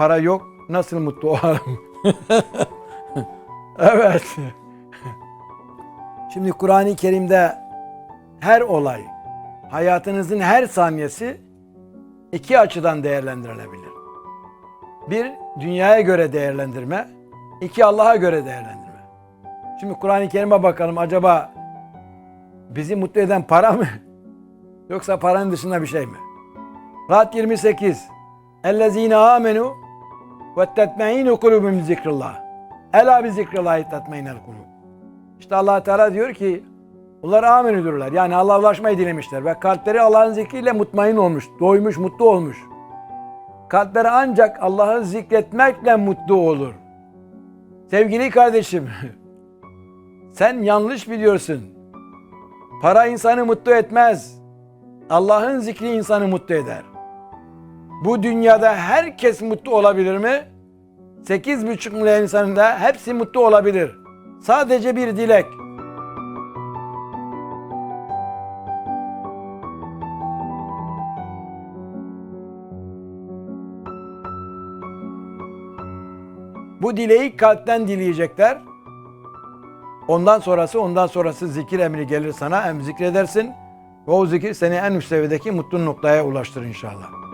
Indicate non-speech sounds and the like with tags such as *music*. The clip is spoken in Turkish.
para yok. Nasıl mutlu olalım? *laughs* evet. Şimdi Kur'an-ı Kerim'de her olay, hayatınızın her saniyesi iki açıdan değerlendirilebilir. Bir, dünyaya göre değerlendirme. iki Allah'a göre değerlendirme. Şimdi Kur'an-ı Kerim'e bakalım acaba bizi mutlu eden para mı? Yoksa paranın dışında bir şey mi? Rahat 28. Ellezine amenu ve tetmeinu kulubum zikrillah. Ela bi zikrillahi tetmeinel kulub. İşte allah Teala diyor ki onlar amenüdürler. Yani Allah'a ulaşmayı dilemişler ve kalpleri Allah'ın zikriyle mutmain olmuş, doymuş, mutlu olmuş. Kalpleri ancak Allah'ı zikretmekle mutlu olur. Sevgili kardeşim, *laughs* sen yanlış biliyorsun. Para insanı mutlu etmez. Allah'ın zikri insanı mutlu eder. Bu dünyada herkes mutlu olabilir mi? 8,5 milyon insanın da hepsi mutlu olabilir. Sadece bir dilek. Bu dileği kalpten dileyecekler. Ondan sonrası ondan sonrası zikir emri gelir sana hem zikredersin ve o zikir seni en üst seviyedeki mutlu noktaya ulaştırır inşallah.